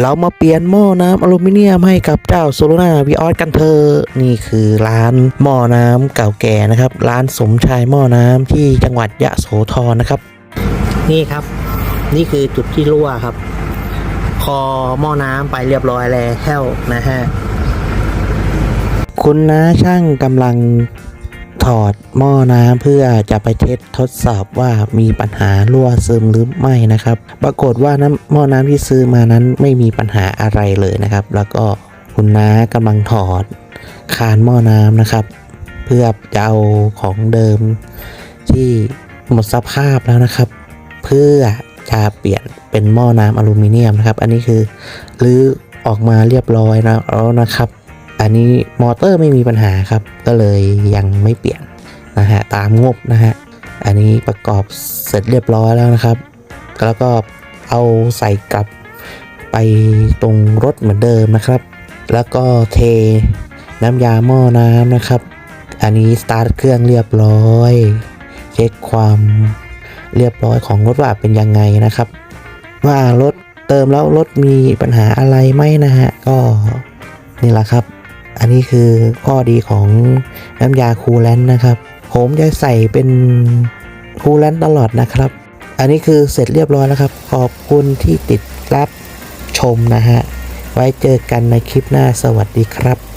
เรามาเปลี่ยนหม้อน้ำอลูมิเนียมให้กับเจ้าโซโลนาวีออสกันเถอะนี่คือร้านหม้อน้ำเก่าแก่นะครับ ร้านสมชายหม้อน้ำที่จังหวัดยะโสธรนะครับ นี่ครับ นี่คือจุดที่รั่วครับ คอหม้อน้ำไปเรียบร้อยแล้วนะฮะคุณน้าช่างกำลัง ถอดหม้อน้ำเพื่อจะไปเทสทดสอบว่ามีปัญหารั่วซึมหรือไม่นะครับ ปรากฏว่าน้ำหม้อน้ำที่ซื้อมานั้นไม่มีปัญหาอะไรเลยนะครับ แล้วก็คุณน้ากำลังถอดคานหม้อน้ำนะครับ เพื่อจะเอาของเดิมที่หมดสภาพแล้วนะครับ เพื่อจะเปลี่ยนเป็นหม้อน้ำอลูมิเนียมนะครับ อันนี้คือรื้อออกมาเรียบร้อยแล้วนะครับ อันนี้มอเตอร์ไม่มีปัญหาครับ ก็เลยยังไม่เปลี่ยนนะฮะตามงบนะฮะอันนี้ประกอบเสร็จเรียบร้อยแล้วนะครับ แล้วก็เอาใส่กลับไปตรงรถเหมือนเดิมนะครับ แล้วก็เทน้ำยาหม้อน้ำนะครับ อันนี้สตาร์ทเครื่องเรียบร้อยเช็คความเรียบร้อยของรถว่าเป็นยังไงนะครับ ว่ารถเติมแล้วรถมีปัญหาอะไรไหมนะฮะก็นี่แหละครับ อันนี้คือข้อดีของน้ำยาคูลแลนต์นะครับ ผมจะใส่เป็นคูลแลนต์ตลอดนะครับ อันนี้คือเสร็จเรียบร้อยแล้วครับ ขอบคุณที่ติดรับชมนะฮะ ไว้เจอกันในคลิปหน้าสวัสดีครับ